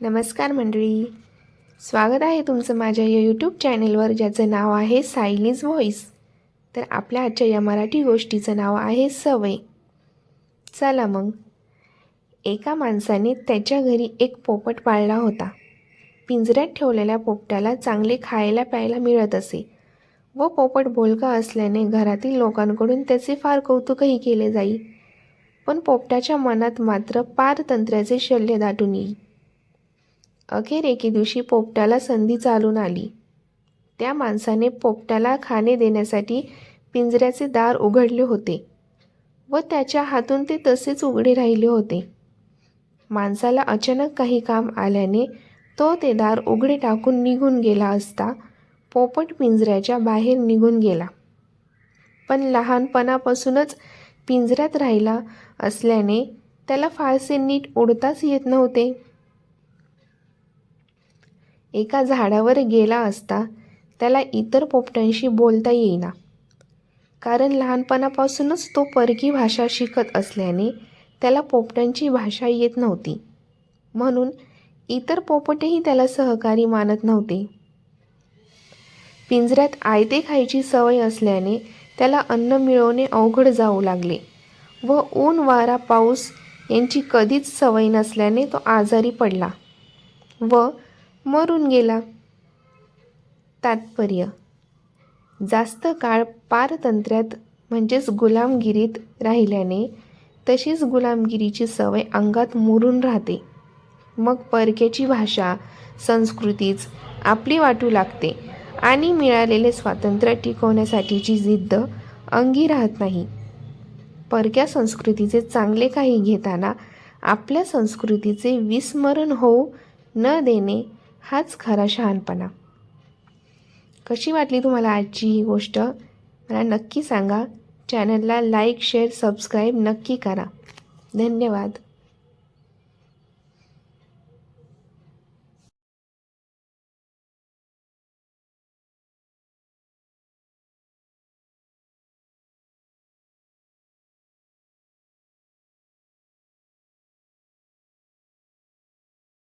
नमस्कार मंडळी. स्वागत आहे तुमचं माझ्या या यूट्यूब चॅनेलवर ज्याचं नाव आहे सायलीज व्हॉईस तर आपल्या आजच्या या मराठी गोष्टीचं नाव आहे सवय. चला मग. एका माणसाने त्याच्या घरी एक पोपट पाळला होता. पिंजऱ्यात ठेवलेल्या पोपटाला चांगले खायला प्यायला मिळत असे. व पोपट बोलका असल्याने घरातील लोकांकडून त्याचे फार कौतुकही केले जाई. पण पोपटाच्या मनात मात्र पारतंत्र्याचे शल्य दाटून येईल अखेर एके दिवशी पोपटाला संधी चालून आली. त्या माणसाने पोपटाला खाणे देण्यासाठी पिंजऱ्याचे दार उघडले होते व त्याच्या हातून ते तसेच उघडे राहिले होते. माणसाला अचानक काही काम आल्याने तो ते दार उघडे टाकून निघून गेला असता पोपट पिंजऱ्याच्या बाहेर निघून गेला. पण लहानपणापासूनच पिंजऱ्यात राहिला असल्याने त्याला फारसे नीट उडताच येत नव्हते. एका झाडावर गेला असता त्याला इतर पोपट्यांशी बोलता येईना. कारण लहानपणापासूनच तो परकी भाषा शिकत असल्याने त्याला पोपट्यांची भाषा येत नव्हती. म्हणून इतर पोपटही त्याला सहकारी मानत नव्हते. पिंजऱ्यात आयते खायची सवय असल्याने त्याला अन्न मिळवणे अवघड जाऊ लागले व ऊन वारा पाऊस यांची कधीच सवय नसल्याने तो आजारी पडला व मरून गेला. तात्पर्य. जास्त काळ पारतंत्र्यात म्हणजेच गुलामगिरीत राहिल्याने तशीच गुलामगिरीची सवय अंगात मुरून राहते. मग परक्याची भाषा संस्कृतीच आपली वाटू लागते आणि मिळालेले स्वातंत्र्य टिकवण्यासाठीची जिद्द अंगी राहत नाही. परक्या संस्कृतीचे चांगले काही घेताना आपल्या संस्कृतीचे विस्मरण होऊ न देणे हाच खरा शहाणपणा. कशी वाटली तुम्हाला आजची ही गोष्ट? मला नक्की सांगा. चॅनलला लाईक शेअर सबस्क्राईब नक्की करा. धन्यवाद.